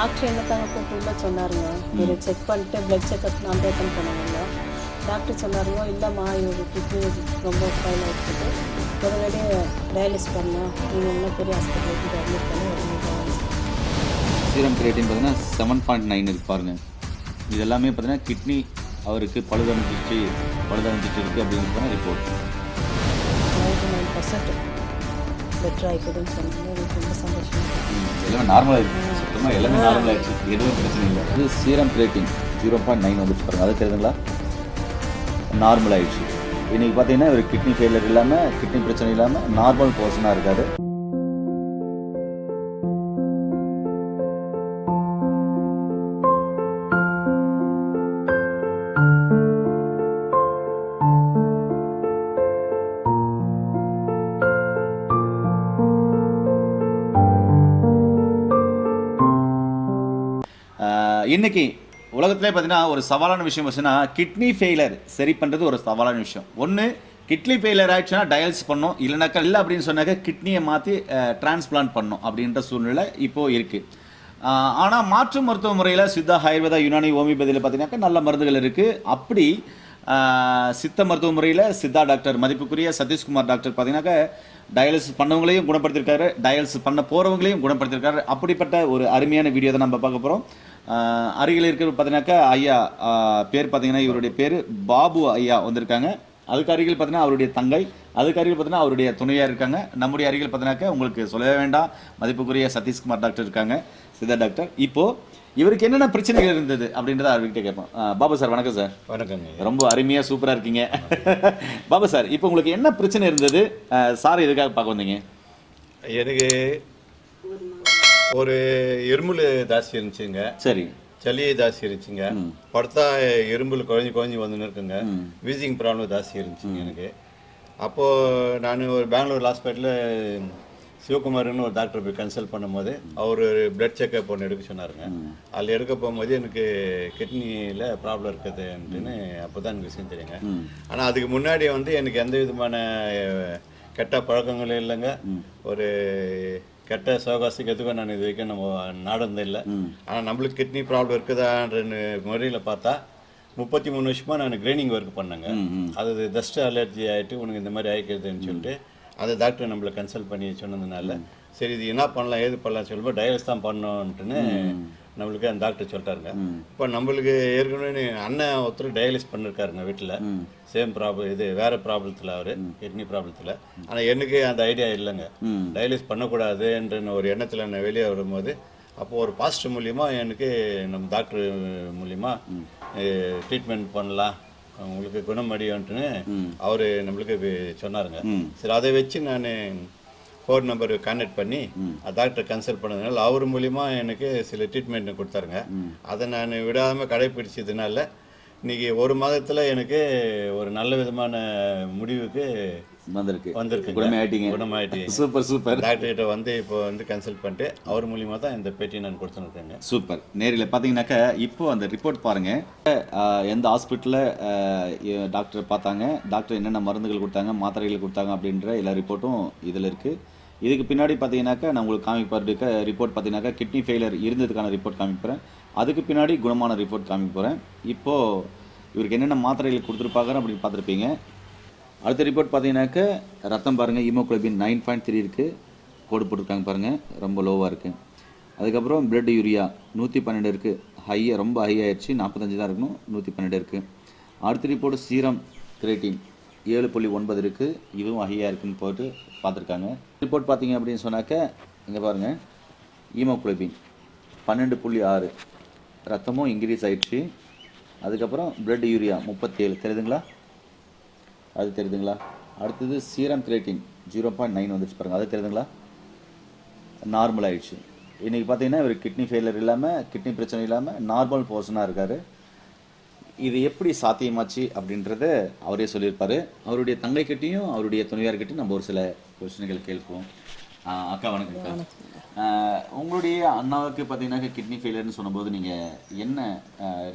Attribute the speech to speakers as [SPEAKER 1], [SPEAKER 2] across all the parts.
[SPEAKER 1] Doctor என்ன கூப்பிட்டு உள்ள சொன்னாருங்க. இதை செக் பண்ணிட்டு பிளட் செக்அப் நான் தான் எடுத்துன்னு போனாங்க டாக்டர் சொன்னாருங்க இல்லைம்மா இவங்க கிட்னி ரொம்ப ஃபைல் ஒரு வேலையை டயாலிஸ் பண்ணலாம் நீங்கள் இன்னும் பெரிய ஹாஸ்பிட்டலுக்கு அட்மிட் பண்ணி உடனே
[SPEAKER 2] சீரம் கிரியேட்டின் பார்த்தீங்கன்னா செவன் பாயிண்ட் நைன் இருக்கு பாருங்க. இது எல்லாமே பார்த்தீங்கன்னா கிட்னி அவருக்கு பழுதடைஞ்சிச்சு பழுதடைஞ்சிட்டு இருக்குது அப்படின்னு report
[SPEAKER 1] ninety nine percent better ஆகிக்குதுன்னு சொன்னாங்க. எனக்கு ரொம்ப சந்தோஷம்
[SPEAKER 2] எல்லாமே நார்மலாக இருக்குது சுத்தமாக எல்லாமே நார்மல் ஆயிடுச்சு எதுவும் பிரச்சனை இல்லை. இது serum creatinine zero point nine வந்துச்சு பாருங்க. அது தெரியுதுங்களா? நார்மல் ஆயிடுச்சு இன்னைக்கு பார்த்தீங்கன்னா இவர் கிட்னி ஃபெயிலியர் இல்லாமல் கிட்னி பிரச்சனை இல்லாமல் நார்மல் பர்சனாக இருக்காரு. இன்றைக்கி உலகத்திலே பார்த்தீங்கன்னா ஒரு சவாலான விஷயம் வச்சுன்னா கிட்னி ஃபெயிலர் சரி பண்ணுறது ஒரு சவாலான விஷயம். ஒன்று கிட்னி ஃபெயிலியர் ஆயிடுச்சுன்னா டயல்ஸ் பண்ணணும். இல்லைனாக்கா இல்லை அப்படின்னு சொன்னாக்க கிட்னியை மாற்றி டிரான்ஸ்பிளான்ட் பண்ணோம் அப்படின்ற சூழ்நிலை இப்போது இருக்குது ஆனால் மாற்று மருத்துவ முறையில் சித்தா ஆயுர்வேதா யுனானி ஓமிபதியில் பார்த்தீங்கன்னாக்கா நல்ல மருந்துகள் இருக்குது அப்படி சித்த மருத்துவ முறையில் சித்தா டாக்டர் மதிப்புக்குரிய சதீஷ்குமார் டாக்டர் பார்த்தீங்கன்னாக்க டயாலிசிஸ் பண்ணவங்களையும் குணப்படுத்தியிருக்காரு டயாலிசிஸ் பண்ண போகிறவங்களையும் குணப்படுத்தியிருக்காரு அப்படிப்பட்ட ஒரு அருமையான வீடியோ தான் நம்ம பார்க்க போகிறோம் அருகில் இருக்கிற பார்த்தீங்கன்னாக்கா ஐயா பேர் பார்த்தீங்கன்னா இவருடைய பேர் பாபு ஐயா வந்திருக்காங்க. அதுக்கு அருகில் பார்த்தீங்கன்னா அவருடைய தங்கை அதுக்கு அருகில் பார்த்தீங்கன்னா அவருடைய துணையாக இருக்காங்க. நம்முடைய அருகில் பார்த்தீங்கன்னாக்க உங்களுக்கு சொல்லவே வேண்டாம். மதிப்புக்குரிய சதீஷ்குமார் டாக்டர் இருக்காங்க சித்தா டாக்டர். இப்போது இவருக்கு என்னென்ன பிரச்சனைகள் இருந்தது அப்படின்றத அவர்கிட்ட கேட்போம். பாபு சார் வணக்கம் சார்.
[SPEAKER 3] வணக்கங்க.
[SPEAKER 2] ரொம்ப அருமையாக சூப்பராக இருக்கீங்க. பாபா சார் இப்போ உங்களுக்கு என்ன பிரச்சனை இருந்தது? சார் எதுக்காக பார்க்க வந்தீங்க?
[SPEAKER 3] எனக்கு ஒரு எறும்புல ஜாஸ்தி இருந்துச்சுங்க.
[SPEAKER 2] சரி.
[SPEAKER 3] சளி ஜாஸ்தி இருந்துச்சுங்க. படுத்தா எறும்புல குழஞ்சி குழஞ்சி வந்துன்னு இருக்குங்க வீசிங் ப்ராப்ளம் ஜாஸ்தி இருந்துச்சுங்க எனக்கு. அப்போது நான் ஒரு பெங்களூர் ஹாஸ்பிட்டலில் சிவகுமார்னு ஒரு டாக்டர் போய் கன்சல்ட் பண்ணும்போது அவர் பிளட் செக்அப் ஒன்று எடுக்க சொன்னாருங்க. அதில் எடுக்க போகும்போது எனக்கு கிட்னியில் ப்ராப்ளம் இருக்குதுன்ட்டுன்னு அப்போ தான் எனக்கு விஷயம் தெரியுங்க. ஆனால் அதுக்கு முன்னாடி வந்து எனக்கு எந்த விதமான கெட்ட பழக்கங்களும் இல்லைங்க. ஒரு கெட்ட சவகாசத்துக்கு எதுக்கும் நான் இது வரைக்கும் நம்ம நாடந்தே இல்லை. ஆனால் நம்மளுக்கு கிட்னி ப்ராப்ளம் இருக்குதான்ற முறையில் பார்த்தா முப்பத்தி மூணு வருஷமா நான் கிரைனிங் ஒர்க் பண்ணேங்க. அது டஸ்ட் அலர்ஜி ஆகிட்டு உனக்கு இந்த மாதிரி ஆயிக்கிறதுன்னு சொல்லிட்டு அந்த டாக்டர் நம்மளை கன்சல்ட் பண்ணி சொன்னதுனால சரி இது என்ன பண்ணலாம் ஏது பண்ணலாம் சொல்லும்போது டயலிஸ் தான் பண்ணோன்ட்டுன்னு நம்மளுக்கு அந்த டாக்டர் சொல்லிட்டாருங்க. இப்போ நம்மளுக்கு ஏற்கனவே அண்ணன் ஒருத்தர் டயாலிஸ் பண்ணிருக்காருங்க வீட்டில். சேம் ப்ராப்ளம் இது வேற ப்ராப்ளத்தில் அவர் கிட்னி ப்ராப்ளத்தில் ஆனால் எனக்கு அந்த ஐடியா இல்லைங்க. டயாலிஸ் பண்ணக்கூடாதுன்ற ஒரு எண்ணத்தில் நான் வெளியே வரும்போது அப்போ ஒரு பாஸ்டர் மூலியமா எனக்கு நம்ம டாக்டர் மூலியமா ட்ரீட்மெண்ட் பண்ணலாம். உங்களுக்கு குணமடையும்ட்டுன்னு அவர் நம்மளுக்கு சொன்னாருங்க. சரி அதை வச்சு நான் ஃபோன் நம்பர் கான்டாக்ட் பண்ணி டாக்டர் கன்சல்ட் பண்ணதுனால அவர் மூலியமா எனக்கு சில ட்ரீட்மெண்ட் கொடுத்தாருங்க. அதை நான் விடாமல் கடைப்பிடிச்சதுனால இன்னைக்கு ஒரு மாதத்துல எனக்கு ஒரு நல்ல விதமான முடிவுக்கு
[SPEAKER 2] வந்திருக்கு.
[SPEAKER 3] வந்திருக்கு
[SPEAKER 2] குணமாயிட்டீங்க.
[SPEAKER 3] குணமாயிட்டு
[SPEAKER 2] சூப்பர் சூப்பர்.
[SPEAKER 3] டாக்டர் கிட்ட வந்து இப்போ வந்து கன்சல்ட் பண்ணிட்டு அவர் மூலியமா தான் இந்த பேட்டி நான் கொடுத்துருக்கேங்க
[SPEAKER 2] சூப்பர். நேரில் பார்த்தீங்கன்னாக்கா இப்போ அந்த ரிப்போர்ட் பாருங்க. அஹ், எந்த ஹாஸ்பிட்டலில் டாக்டர் பார்த்தாங்க. டாக்டர் என்னென்ன மருந்துகள் கொடுத்தாங்க மாத்திரைகள் கொடுத்தாங்க அப்படின்ற எல்லா ரிப்போர்ட்டும் இதில் இருக்குது இதுக்கு பின்னாடி பார்த்தீங்கன்னாக்கா நான் உங்களுக்கு காமிப்பாருக்க ரிப்போர்ட் பார்த்தீங்கன்னாக்கா கிட்னி ஃபெயிலியர் இருந்ததுக்கான ரிப்போர்ட் காமிப்பேன். அதுக்கு பின்னாடி குணமான ரிப்போர்ட் காமிக்க போகிறேன் இப்போது இவருக்கு என்னென்ன மாத்திரைகள் கொடுத்துருப்பாங்க அப்படின்னு பார்த்துருப்பீங்க. அடுத்த ரிப்போர்ட் பார்த்தீங்கன்னாக்கா ரத்தம் பாருங்கள் ஹீமோக்ளோபின் நைன் பாயிண்ட் த்ரீ இருக்குது கோடு போட்டிருக்காங்க பாருங்கள் ரொம்ப லோவாக இருக்குது அதுக்கப்புறம் பிளட் யூரியா நூற்றி பன்னெண்டு இருக்குது ஹையாக ரொம்ப ஹை ஆயிடுச்சு. நாற்பத்தஞ்சு தான் இருக்கணும் நூற்றி பன்னெண்டு இருக்குது அடுத்த ரிப்போர்ட் சீரம் கிரேட்டின் ஏழு புள்ளி ஒன்பது இருக்குது இதுவும் ஹையாக இருக்குதுன்னு போட்டு பார்த்துருக்காங்க. ரிப்போர்ட் பார்த்தீங்க அப்படின்னு சொன்னாக்க இங்கே பாருங்கள் ஹீமோகுளோபின் பன்னெண்டு புள்ளி ஆறு. ரத்தமும் இன்க்ரீஸ் ஆகிடுச்சு அதுக்கப்புறம் பிளட் யூரியா முப்பத்தேழு. தெரியுதுங்களா? அது தெரியுதுங்களா? அடுத்தது serum creatinine zero point nine வந்துச்சு பாருங்க. அது தெரியுதுங்களா? நார்மல் ஆயிடுச்சு. இன்றைக்கி பார்த்தீங்கன்னா இவர் கிட்னி ஃபெயிலியர் இல்லாமல் கிட்னி பிரச்சனை இல்லாமல் நார்மல் பர்சனாக இருக்கார். இது எப்படி சாத்தியமாச்சு அப்படின்றத அவரே சொல்லியிருப்பார். அவருடைய தங்கைக்கிட்டையும் அவருடைய துணையார்கிட்டையும் நம்ம ஒரு சில கொஸ்டின்கள் கேட்போம். அக்கா வணக்கம் அக்கா. உங்களுடைய அண்ணாவுக்கு பார்த்தீங்கன்னா கிட்னி ஃபெயிலியர்னு சொன்னபோது நீங்கள் என்ன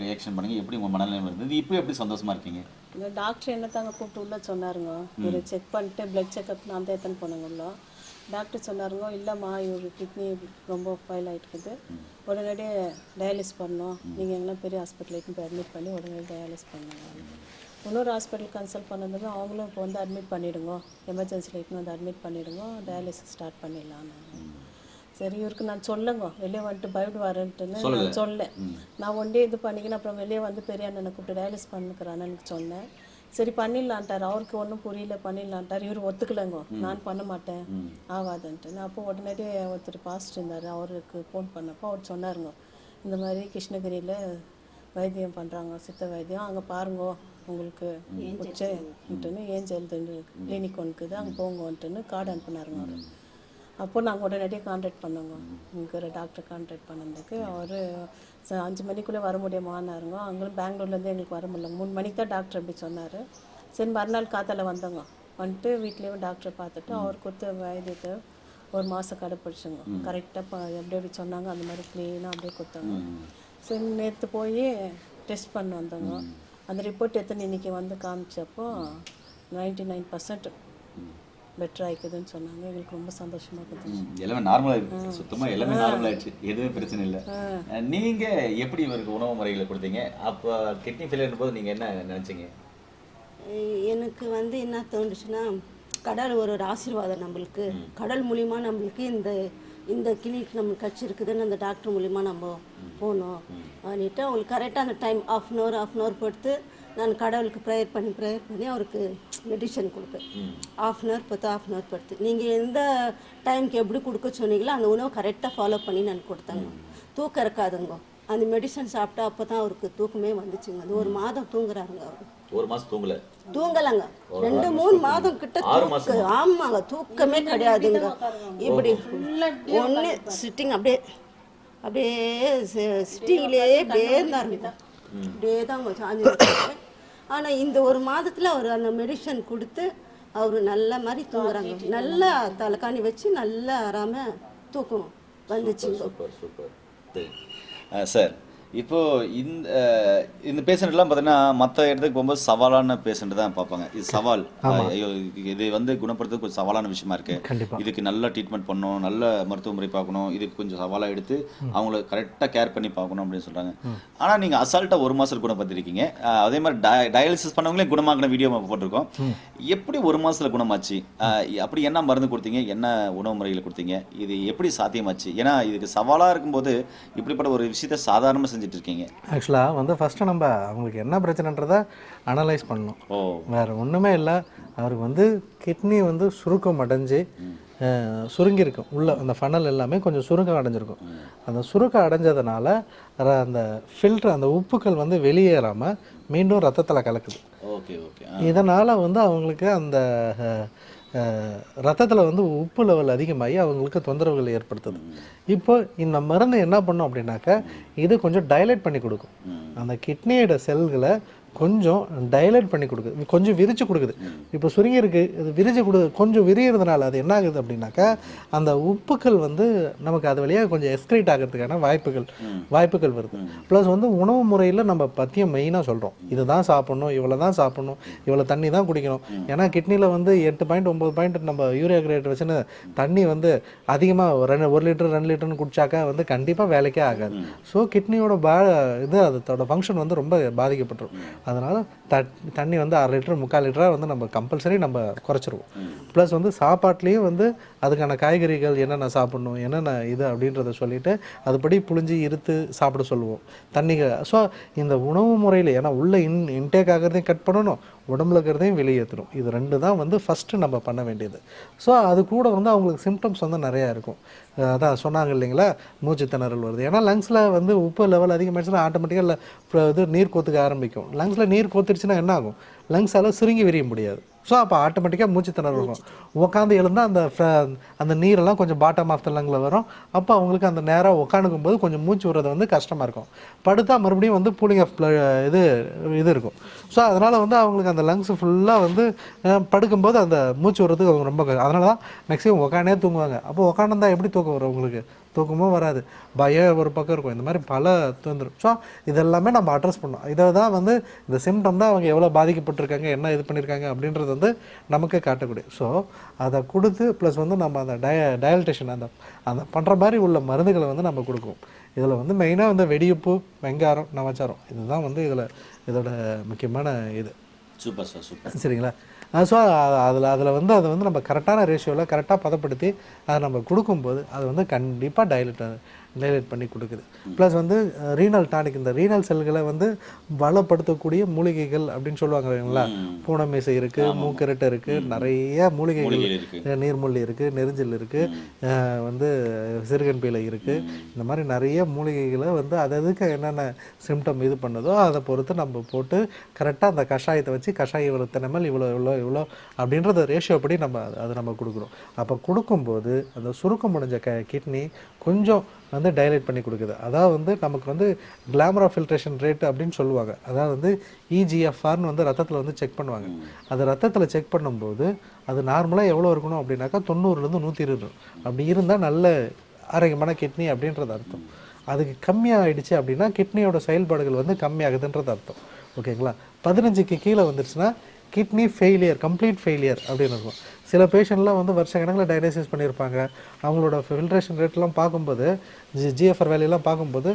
[SPEAKER 2] ரியாக்ஷன் பண்ணுங்கள் எப்படி உங்கள் மனநிலைமை இருந்தது? இப்போ எப்படி சந்தோஷமாக இருக்கீங்க?
[SPEAKER 1] இந்த டாக்டர் என்ன தாங்க கூப்பிட்டு உள்ள சொன்னாருங்க? இதை செக் பண்ணிட்டு பிளட் செக்அப் நான் தான் எடுத்துன்னு போனேங்க உள்ள. டாக்டர் சொன்னாருங்க இல்லைம்மா இவரு கிட்னி ரொம்ப ஃபைல் ஆகிட்டுருக்குது உடனடியே டயாலிஸ் பண்ணோம் நீங்கள் எங்கன்னா பெரிய ஹாஸ்பிட்டலுக்கு போய் அட்மிட் பண்ணி உடனே டயாலிஸ் பண்ணுங்க. இன்னொரு ஹாஸ்பிட்டல் கன்சல்ட் பண்ணதுமே அவங்களும் இப்போ வந்து அட்மிட் பண்ணிவிடுங்க எமர்ஜென்சியில் இட்டுன்னு வந்து அட்மிட் பண்ணிவிடுங்க டயாலிசிஸ் ஸ்டார்ட் பண்ணிடலாம் சரி இவருக்கு நான் சொல்லுங்க வெளியே வந்துட்டு பயப்படுவாருன்ட்டுன்னு நான் சொல்ல. நான் ஒன்றே இது பண்ணிக்கின்னு அப்புறம் வெளியே வந்து பெரிய அண்ணனை கூப்பிட்டு டயாலிஸ் பண்ணிக்கிறான்னு எனக்கு சொன்னேன். சரி பண்ணிடலான்ட்டார். அவருக்கு ஒன்றும் புரியல. பண்ணிடலான்ட்டார். இவர் ஒத்துக்கலைங்க. நான் பண்ண மாட்டேன். ஆகாதுன்ட்டு. நான் அப்போ உடனடியே ஒருத்தர் பாஸ்ட் இருந்தார். அவருக்கு ஃபோன் பண்ணப்போ அவர் சொன்னாருங்க. இந்த மாதிரி கிருஷ்ணகிரியில் வைத்தியம் பண்ணுறாங்க சித்த வைத்தியம். அங்கே பாருங்க உங்களுக்கு உச்சன்ட்டுன்னு ஏஞ்சல் கிளினிக் ஒன்றுக்குது அங்கே போங்கன்ட்டுன்னு கார்டு அனுப்புனாருங்க அவர். அப்போ நாங்கள் உடனடியாக கான்டாக்ட் பண்ணோங்க. இங்கே ஒரு டாக்டர் கான்டாக்ட் பண்ணதுக்கு. அவர் அஞ்சு மணிக்குள்ளே வர முடியுமான்னாருங்க. அங்களும் பெங்களூர்லேருந்து எங்களுக்கு வர முடியல. மூணு மணிக்கு தான் டாக்டர் அப்படி சொன்னார். சரி மறுநாள் காத்தால வந்தோங்க. வந்துட்டு வீட்லேயும் டாக்டரை பார்த்துட்டு அவர் கொடுத்த வைத்தியத்தை ஒரு மாதம் கடைப்பிடிச்சோங்க. கரெக்டாக எப்படி எப்படி சொன்னாங்க அந்த மாதிரி க்ளீனாக அப்படியே கொடுத்தாங்க. சரி நேற்று போய் டெஸ்ட் பண்ண வந்தோங்க. அந்த ரிப்போர்ட் எத்தனை இன்னைக்கு வந்து காமிச்சப்போ நைன்டி நைன் பர்சன்ட் பெட்டர் ஆயிக்குதுன்னு சொன்னாங்க. எங்களுக்கு ரொம்ப சந்தோஷமாக இருந்துச்சு.
[SPEAKER 2] ம், எல்லாமே நார்மலா இருக்கு சுத்தமா எல்லாமே நார்மல் ஆயிடுச்சு. எதுவுமே பிரச்சனை இல்லை. நீங்க எப்படி இவருக்கு உணவு முறைகளை கொடுத்தீங்க? அப்போ கிட்னி ஃபெயிலியர் போது நீங்க என்ன நினைச்சீங்க?
[SPEAKER 4] எனக்கு வந்து என்ன தோணுச்சுன்னா கடவுள் ஒரு ஒரு ஆசீர்வாதம் நம்மளுக்கு. கடல் மூலிமா நம்மளுக்கு இந்த இந்த கிளினிக் நம்மளுக்கு கிடச்சிருக்குதுன்னு அந்த டாக்டர் மூலிமா நம்ம போனோம். பண்ணிட்டு அவங்களுக்கு கரெக்டாக அந்த time half an hour half an hour பொறுத்து நான் கடவுளுக்கு ப்ரேயர் பண்ணி ப்ரேயர் பண்ணி அவருக்கு மெடிஷன் கொடுப்பேன். ஆஃப் அன் ஹவர் பொறுத்து ஆஃப் அன் ஹவர் பொறுத்து நீங்கள் எந்த டைம்க்கு எப்படி கொடுக்க சொன்னீங்களோ அந்த உணவை கரெக்டாக ஃபாலோ பண்ணி நான் கொடுத்தேங்க தூக்கம் இருக்காதுங்க. அந்த மெடிசன் சாப்பிட்டா அப்போ தான் அவருக்கு தூக்கமே வந்துச்சுங்க. அது ஒரு மாதம் தூங்குறாருங்க அவர்.
[SPEAKER 2] ஒரு மாசம் தூங்கல?
[SPEAKER 4] தூங்கலங்க. ரெண்டு மூணு மாதம் கிட்ட தூக்க. ஆமாங்க. தூக்கமே கிடையாதுங்க. இப்படி ஒன்று சிட்டிங் அப்படியே அப்படியே சிட்டிங்லே அப்படியே இருந்தாருங்க. அப்படியே தான் சாஞ்சு ஆனால் இந்த ஒரு மாதத்தில் அவர் அந்த மெடிசன் கொடுத்து அவர் நல்ல மாதிரி தூங்குறாங்க. நல்லா தலைக்காணி வச்சு நல்லா ஆறாம தூக்கம் வந்துச்சுங்க.
[SPEAKER 2] சூப்பர் சூப்பர் சார் இப்போ இந்த இந்த பேஷண்ட்லாம் பார்த்தீங்கன்னா மற்ற இடத்துக்கு போகும்போது சவாலான பேஷண்ட் தான் பார்ப்பாங்க. இது சவால். ஐயோ இது வந்து குணப்படுத்துறது கொஞ்சம் சவாலான விஷயமா இருக்கு. இதுக்கு நல்ல ட்ரீட்மெண்ட் பண்ணணும் நல்ல மருத்துவ முறை பார்க்கணும் இதுக்கு கொஞ்சம் சவாலாக எடுத்து அவங்கள கரெக்டாக கேர் பண்ணி பார்க்கணும் அப்படின்னு சொல்றாங்க. ஆனா நீங்க அசால்ட்டாக ஒரு மாசத்துல குணப்படுத்திருக்கீங்க அதே மாதிரி டயாலிசிஸ் பண்ணவங்களே குணமாக்கின வீடியோ போட்டிருக்கோம். எப்படி ஒரு மாசத்துல குணமாச்சு? அப்படி என்ன மருந்து கொடுத்தீங்க? என்ன உணவு முறைகளை கொடுத்தீங்க? இது எப்படி சாத்தியமாச்சு? ஏன்னா இதுக்கு சவாலா இருக்கும்போது இப்படிப்பட்ட ஒரு விஷயத்தை சாதாரணமா செஞ்சுட்டு இருக்கீங்க
[SPEAKER 5] ஆக்சுவலாக வந்து ஃபஸ்ட்டு நம்ம அவங்களுக்கு என்ன பிரச்சனைன்றதை அனலைஸ் பண்ணணும்.
[SPEAKER 2] ஓ.
[SPEAKER 5] வேறு ஒன்றுமே இல்லை. அவருக்கு வந்து கிட்னி வந்து சுருக்கம் அடைஞ்சு சுருங்கியிருக்கும். உள்ள அந்த ஃபனல் எல்லாமே கொஞ்சம் சுருக்கம் அடைஞ்சிருக்கும். அந்த சுருக்கம் அடைஞ்சதுனால அந்த ஃபில்டர் அந்த உப்புக்கள் வந்து வெளியேறாமல் மீண்டும் ரத்தத்தில் கலக்குது.
[SPEAKER 2] Okay okay.
[SPEAKER 5] இதனால் வந்து அவங்களுக்கு அந்த ரத்தத்தில் வந்து உப்பு லெவல் அதிகமாகி அவங்களுக்கு தொந்தரவுகள் ஏற்படுத்துது. இப்போ இந்த மருந்து என்ன பண்ணும் அப்படின்னாக்கா இது கொஞ்சம் டைலேட் பண்ணி கொடுக்கும். அந்த கிட்னியோட செல்களை கொஞ்சம் டைலட் பண்ணி கொடுக்குது. கொஞ்சம் விரிச்சு கொடுக்குது. இப்போ சுருங்கி இது விரிச்சு கொடு கொஞ்சம் விரியறதுனால அது என்ன ஆகுது அப்படின்னாக்கா அந்த உப்புக்கள் வந்து நமக்கு அது வழியாக கொஞ்சம் எஸ்கிரேட் ஆகிறதுக்கான வாய்ப்புகள் வாய்ப்புகள் வருது. ப்ளஸ் வந்து உணவு முறையில் நம்ம பற்றியும் மெயினாக சொல்கிறோம் இதுதான் சாப்பிட்ணும் இவ்வளோ தான் சாப்பிட்ணும் இவ்வளோ தண்ணி தான் குடிக்கணும். ஏன்னா கிட்னியில் வந்து எட்டு பாயிண்ட் ஒம்பது பாயிண்ட் நம்ம யூரியா கிரேட் வச்சுன்னு தண்ணி வந்து அதிகமாக ரெண்டு ஒரு லிட்டர் ரெண்டு லிட்டர்னு குடிச்சாக்கா வந்து கண்டிப்பாக வேலைக்கே ஆகாது. ஸோ கிட்னியோட பா இது அதோட ஃபங்க்ஷன் வந்து ரொம்ப பாதிக்கப்பட்டுரும். அதனால் தட் தண்ணி வந்து அரை லிட்டர் முக்கால் லிட்டராக வந்து நம்ம கம்பல்சரி நம்ம குறைச்சிருவோம். ப்ளஸ் வந்து சாப்பாட்லேயும் வந்து அதுக்கான காய்கறிகள் என்னென்ன சாப்பிடணும் என்னென்ன இது அப்படின்றத சொல்லிட்டு அதுபடி புழிஞ்சு இருத்து சாப்பிட சொல்லுவோம். தண்ணிகள் ஸோ இந்த உணவு முறையில் ஏன்னா உள்ள இன் இன்டேக் ஆகிறதையும் கட் பண்ணணும் உடம்புல இருக்கிறதையும் வெளியேற்றணும் இது ரெண்டு தான் வந்து ஃபஸ்ட்டு நம்ம பண்ண வேண்டியது. ஸோ அது கூட வந்து அவங்களுக்கு சிம்டம்ஸ் வந்து நிறையா இருக்கும். அதான் சொன்னாங்க இல்லைங்களா? மூச்சு திணறல் வருது. ஏன்னா லங்ஸில் வந்து உப்பு லெவல் அதிகமாகிடுச்சுன்னா ஆட்டோமேட்டிக்காக இது நீர் கோத்துக்க ஆரம்பிக்கும். லங்ஸில் நீர் கோத்துருச்சுன்னா என்ன ஆகும் லங்ஸால் சுருங்கி விரிய முடியாது. ஸோ அப்போ ஆட்டோமேட்டிக்காக மூச்சு திணறல் வரும். உட்காந்து எழுந்தால் அந்த அந்த நீரெல்லாம் கொஞ்சம் பாட்டம் ஆஃப் த லங்கில் வரும். அப்போ அவங்களுக்கு அந்த நேராக உட்காந்துக்கும் போது கொஞ்சம் மூச்சு விடுறது வந்து கஷ்டமாக இருக்கும். படுத்தா மறுபடியும் வந்து கூலிங் ஆஃப் இது இது இருக்கும். ஸோ அதனால் வந்து அவங்களுக்கு அந்த லங்ஸ் ஃபுல்லாக வந்து படுக்கும்போது அந்த மூச்சு விடுறதுக்கு அவங்க ரொம்ப அதனால தான் மேக்ஸிமம் உட்காண்டே தூங்குவாங்க. அப்போ உட்காந்துருந்தா எப்படி தூக்கம் வரும் உங்களுக்கு? தூக்கமும் வராது. பயம் ஒரு பக்கம் இருக்கும். இந்த மாதிரி பல தோன்றும் ஸோ இதெல்லாமே நம்ம அட்ரஸ் பண்ணோம் இதை தான் வந்து இந்த சிம்டம் தான் அவங்க எவ்வளோ பாதிக்கப்பட்டிருக்காங்க என்ன இது பண்ணியிருக்காங்க அப்படின்றது வந்து நமக்கு காட்டக்கூடிய. ஸோ அதை கொடுத்து ப்ளஸ் வந்து நம்ம அந்த டய டயல்டேஷன் அந்த அந்த பண்ணுற மாதிரி உள்ள மருந்துகளை வந்து நம்ம கொடுக்கும் இதில் வந்து மெயினாக வந்து வெடியுப்பு வெங்காரம் நவச்சாரம். இதுதான் வந்து இதில் இதோட முக்கியமான இது.
[SPEAKER 2] சூப்பர் சார் சூப்பர்
[SPEAKER 5] சரிங்களா? ஸோ அதில் அதில் வந்து அதை வந்து நம்ம கரெக்டான ரேஷியோவில் கரெக்டாக பதப்படுத்தி அதை நம்ம கொடுக்கும்போது அது வந்து கண்டிப்பாக டைலட் டைலட் பண்ணி கொடுக்குது. ப்ளஸ் வந்து ரீனல் டானிக் இந்த ரீனல் செல்களை வந்து பலப்படுத்தக்கூடிய மூலிகைகள் அப்படின்னு சொல்லுவாங்க இல்லைங்களா? பூனை மீசை இருக்குது மூக்கரட்டை இருக்குது நிறைய மூலிகைகள் நீர்முள்ளி இருக்குது நெரிஞ்சல் இருக்குது வந்து சிறுகன் பீலை இருக்குது இந்த மாதிரி நிறைய மூலிகைகளை வந்து அது அதுக்கு என்னென்ன சிம்டம் இது பண்ணுதோ அதை பொறுத்து நம்ம போட்டு கரெக்டாக அந்த கஷாயத்தை வச்சு கஷாயம் இவ்வளோ தினமல் இவ்வளோ இவ்வளோ இவ்வளோ அப்படின்றத ரேஷியோ படி நம்ம அது- அது நம்ம கொடுக்குறோம். அப்போ கொடுக்கும்போது அந்த சுருக்கம் முடிஞ்ச க கிட்னி கொஞ்சம் வந்து டைலேட் பண்ணி கொடுக்குது. அதாவது வந்து நமக்கு வந்து கிளாமரா ஃபில்ட்ரேஷன் ரேட் அப்படின்னு சொல்லுவாங்க. அதாவது வந்து E இஜிஎஃப்ஆர்னு வந்து ரத்தத்தில் வந்து செக் பண்ணுவாங்க. அது ரத்தத்தில் செக் பண்ணும்போது அது நார்மலாக எவ்வளோ இருக்கணும் அப்படின்னாக்கா தொண்ணூறுலேருந்து நூற்றி இருபது அப்படி இருந்தால் நல்ல ஆரோக்கியமான கிட்னி அப்படின்றது அர்த்தம். அதுக்கு கம்மியாகிடுச்சு அப்படின்னா கிட்னியோட செயல்பாடுகள் வந்து கம்மியாகுதுன்றது அர்த்தம். ஓகேங்களா? பதினஞ்சுக்கு கீழே வந்துருச்சுன்னா கிட்னி ஃபெயிலியர் கம்ப்ளீட் ஃபெயிலியர் அப்படின்னு இருக்கும். சில பேஷண்ட்லாம் வந்து வருஷ கணக்கில் டயலிசிஸ் பண்ணியிருப்பாங்க. அவங்களோட ஃபில்ட்ரேஷன் ரேட்லாம் பார்க்கும்போது ஜி ஜிஎஃப்ஆர் வேலையெல்லாம் பார்க்கும்போது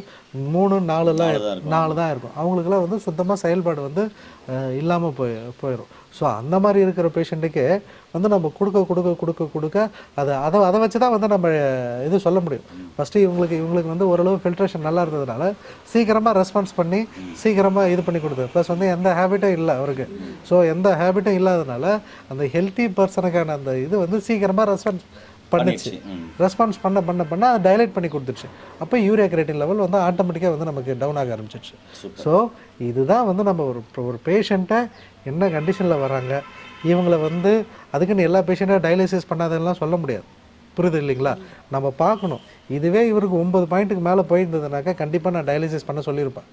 [SPEAKER 5] மூணு நாலுலாம் நாலு தான் இருக்கும். அவங்களுக்குலாம் வந்து சுத்தமாக செயல்பாடு வந்து இல்லாமல் போய் போயிடும் ஸோ அந்த மாதிரி இருக்கிற பேஷண்ட்டுக்கு வந்து நம்ம கொடுக்க கொடுக்க கொடுக்க கொடுக்க அதை அதை அதை வச்சு தான் வந்து நம்ம இது சொல்ல முடியும். ஃபஸ்ட்டு இவங்களுக்கு இவங்களுக்கு வந்து ஓரளவு ஃபில்ட்ரேஷன் நல்லா இருந்ததுனால சீக்கிரமாக ரெஸ்பான்ஸ் பண்ணி சீக்கிரமாக இது பண்ணி கொடுத்தது. ப்ளஸ் வந்து எந்த ஹேபிட்டும் இல்லை அவருக்கு. ஸோ எந்த ஹேபிட்டும் இல்லாதனால அந்த ஹெல்த்தி பர்சனுக்கான அந்த இது வந்து சீக்கிரமாக ரெஸ்பான்ஸ் பண்ணுச்சு. ரெஸ்பான்ஸ் பண்ண பண்ண பண்ண அதை டைலைட் பண்ணி கொடுத்துருச்சு அப்போ யூரியா கிரேட்டின் லெவல் வந்து ஆட்டோமேட்டிக்காக வந்து நமக்கு டவுன் ஆக ஆரம்பிச்சிருச்சு ஸோ இதுதான் வந்து நம்ம ஒரு ஒரு பேஷண்ட்டை என்ன கண்டிஷனில் வராங்க இவங்கள வந்து அதுக்குன்னு எல்லா பேஷண்ட்டும் டயாலிசிஸ் பண்ணாதெல்லாம் சொல்ல முடியாது. புரியுது இல்லைங்களா? நம்ம பார்க்கணும். இதுவே இவருக்கு ஒன்பது பாயிண்ட்டுக்கு மேலே போயிருந்ததுனாக்கா கண்டிப்பாக நான் டயாலிசிஸ் பண்ண சொல்லியிருப்பேன்.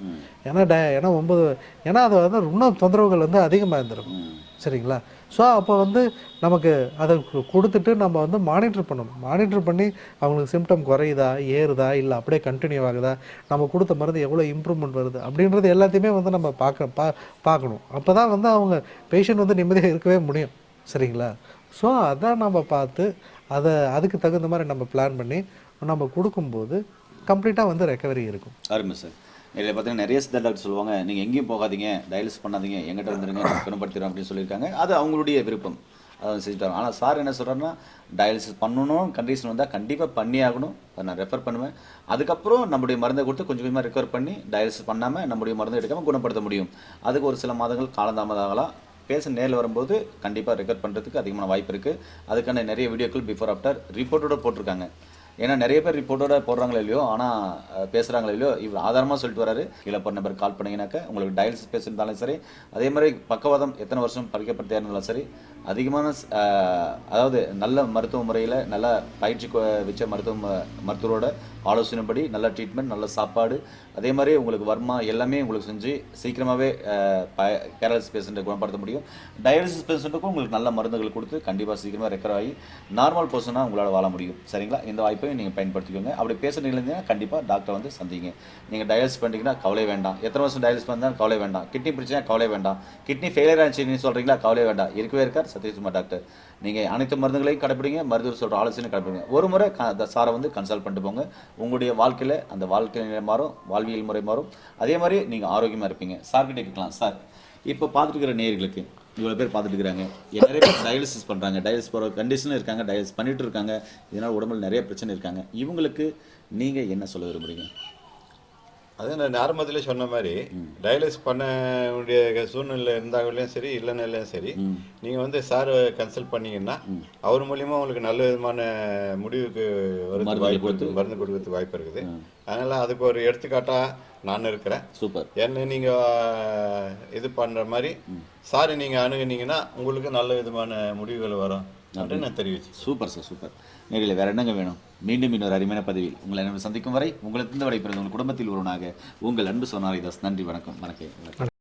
[SPEAKER 5] ஏன்னா ட ஏன்னா ஒன்பது ஏன்னா அது வந்து இன்னும் தொந்தரவுகள் வந்து அதிகமாக இருந்திருக்கும். சரிங்களா? ஸோ அப்போ வந்து நமக்கு அதை கொடுத்துட்டு நம்ம வந்து மானிட்டர் பண்ணணும். மானிட்டர் பண்ணி அவங்களுக்கு சிம்டம் குறையுதா ஏறுதா இல்லை அப்படியே கண்டினியூ ஆகுதா நம்ம கொடுத்த மருந்து எவ்வளோ இம்ப்ரூவ்மெண்ட் வருது அப்படின்றது எல்லாத்தையுமே வந்து நம்ம பார்க்க பா பார்க்கணும். அப்போ தான் வந்து அவங்க பேஷண்ட் வந்து நிம்மதியாக இருக்கவே முடியும். சரிங்களா? ஸோ அதான் நம்ம பார்த்து அதை அதுக்கு தகுந்த மாதிரி நம்ம பிளான் பண்ணி நம்ம கொடுக்கும்போது கம்ப்ளீட்டாக வந்து ரெக்கவரி இருக்கும்.
[SPEAKER 2] அருமை சார். இதில் பார்த்தீங்கன்னா நிறைய சித்த டாக்டர் சொல்லுவாங்க. நீங்கள் எங்கேயும் போகாதீங்க டயலிஸ் பண்ணாதீங்க எங்கிட்ட வந்துருங்க குணப்படுத்திடும் குணப்படுத்திடுறோம் அப்படின்னு சொல்லியிருக்காங்க. அது அவங்களுடைய விருப்பம். அதை செஞ்சுட்டாங்க ஆனால் சார் என்ன சொல்கிறாருன்னா டயாலிசிஸ் பண்ணணும் கண்டிஷன் வந்தால் கண்டிப்பாக பண்ணி ஆகணும். அதை நான் ரெஃபர் பண்ணுவேன். அதுக்கப்புறம் நம்முடைய மருந்தை கொடுத்து கொஞ்சம் கொஞ்சமாக ரெக்கவர் பண்ணி டயாலிசிஸ் பண்ணாமல் நம்முடைய மருந்தை எடுக்காமல் குணப்படுத்த முடியும். அதுக்கு ஒரு சில மாதங்கள் காலதாமதம் ஆகலாம். பேச நேரில் வரும்போது கண்டிப்பாக ரெக்கார்ட் பண்ணுறதுக்கு அதிகமான வாய்ப்பு இருக்குது அதுக்கான நிறைய வீடியோக்கள் பிஃபோர் ஆஃப்டர் ரிப்போர்ட்டோட போட்டிருக்காங்க. ஏன்னா நிறைய பேர் ரிப்போர்ட்டோட போடுறாங்களோ இல்லையோ ஆனால் பேசுகிறாங்களோ இல்லையோ இவர் ஆதாரமாக சொல்லிட்டு வராரு. கீழே போகிற நம்பர் கால் பண்ணிங்கனாக்கா உங்களுக்கு டயல்ஸ் பேசியிருந்தாலும் சரி அதே மாதிரி பக்கவாதம் எத்தனை வருஷம் பறிக்கப்பட்டு இருந்தாலும் சரி அதிகமான அதாவது நல்ல மருத்துவ முறையில் நல்ல பயிற்சி வச்ச மருத்துவ மருத்துவரோட ஆலோசனைப்படி நல்ல ட்ரீட்மெண்ட் நல்ல சாப்பாடு. அதே மாதிரி உங்களுக்கு வர்மா எல்லாமே உங்களுக்கு செஞ்சு சீக்கிரமாகவே கேரலிஸ் பேஷண்ட்டை குணப்படுத்த முடியும். டயாலிசிஸ் பேஷண்ட்டுக்கும் உங்களுக்கு நல்ல மருந்துகள் கொடுத்து கண்டிப்பாக சீக்கிரமாக ரெக்கர் ஆகி நார்மல் பர்சனாக உங்களால் வாழ முடியும். சரிங்களா? இந்த வாய்ப்பையும் நீங்கள் பயன்படுத்திக்கோங்க. அப்படி பேசுறீங்கன்னா கண்டிப்பாக டாக்டர் வந்து சந்திங்க. நீங்கள் டயாலிசிஸ் பண்ணிட்டீங்கன்னா கவலை வேண்டாம். எத்தனை வருஷம் டயாலிசிஸ் பண்ணாலும் கவலை வேண்டாம். கிட்னி பிரச்சனை கவலை வேண்டாம். கிட்னி ஃபெயிலியர் ஆச்சுன்னு சொல்கிறீங்களா கவலை வேண்டாம். இருக்கவே இருக்கார். சத்யசுமா டாக்டர். நீங்கள் அனைத்து மருந்துகளையும் கடைப்பிடிங்க மருத்துவர் சொல்கிற ஆலோசனை கடைப்பிடிங்க. ஒரு முறை க- அந்த சாரை வந்து கன்சல்ட் பண்ணிட்டு போங்க. உங்களுடைய வாழ்க்கையில் அந்த வாழ்க்கை நிலை மாறும் வாழ்வியல் முறை மாறும். அதே மாதிரி நீங்கள் ஆரோக்கியமாக இருப்பீங்க. சார்கிட்ட கேட்கலாம் சார் இப்போ பார்த்துட்டு இருக்கிற இவ்வளோ பேர் பார்த்துட்டு இருக்கிறாங்க நிறைய பேர் டயாலிசிஸ் பண்ணுறாங்க டயாலிசிஸ் போகிற கண்டிஷனும் இருக்காங்க டயாலிசிஸ் பண்ணிட்டு இருக்காங்க இதனால் உடம்புல நிறைய பிரச்சனை இருக்காங்க. இவங்களுக்கு நீங்கள் என்ன சொல்ல விரும்புறீங்க?
[SPEAKER 3] அது நான் ஆரம்பத்திலே சொன்ன மாதிரி டயாலிஸ் பண்ண வேண்டிய சூழ்நிலை இருந்தாலும் சரி இல்லைனாலும் சரி நீங்கள் வந்து சார் கன்சல்ட் பண்ணீங்கன்னா அவர் மூலியமா உங்களுக்கு நல்ல விதமான முடிவுக்கு
[SPEAKER 2] மருந்துகள்
[SPEAKER 3] வாய்ப்பு மருந்து கொடுக்கறதுக்கு வாய்ப்பு இருக்குது. அதனால அதுக்கு ஒரு எடுத்துக்காட்டா நான் இருக்கிறேன்.
[SPEAKER 2] சூப்பர்.
[SPEAKER 3] என்ன நீங்க அஹ், இது பண்ற மாதிரி சாரி நீங்க அணுகுனீங்கன்னா உங்களுக்கு நல்ல விதமான முடிவுகள் வரும். அப்படின்னு நான் தெரிவிச்சு
[SPEAKER 2] சூப்பர் சார் சூப்பர். நேரில் வேற என்னங்க வேணும்? மீண்டும் இன்னொரு அருமையான பதவியில் உங்களை நம்ம சந்திக்கும் வரை உங்களுக்கு விடைபெறுவது உங்கள் குடும்பத்தில் ஒருவனாக உங்கள் அன்பு சொன்னாரிதாஸ் நன்றி வணக்கம். வணக்கம்.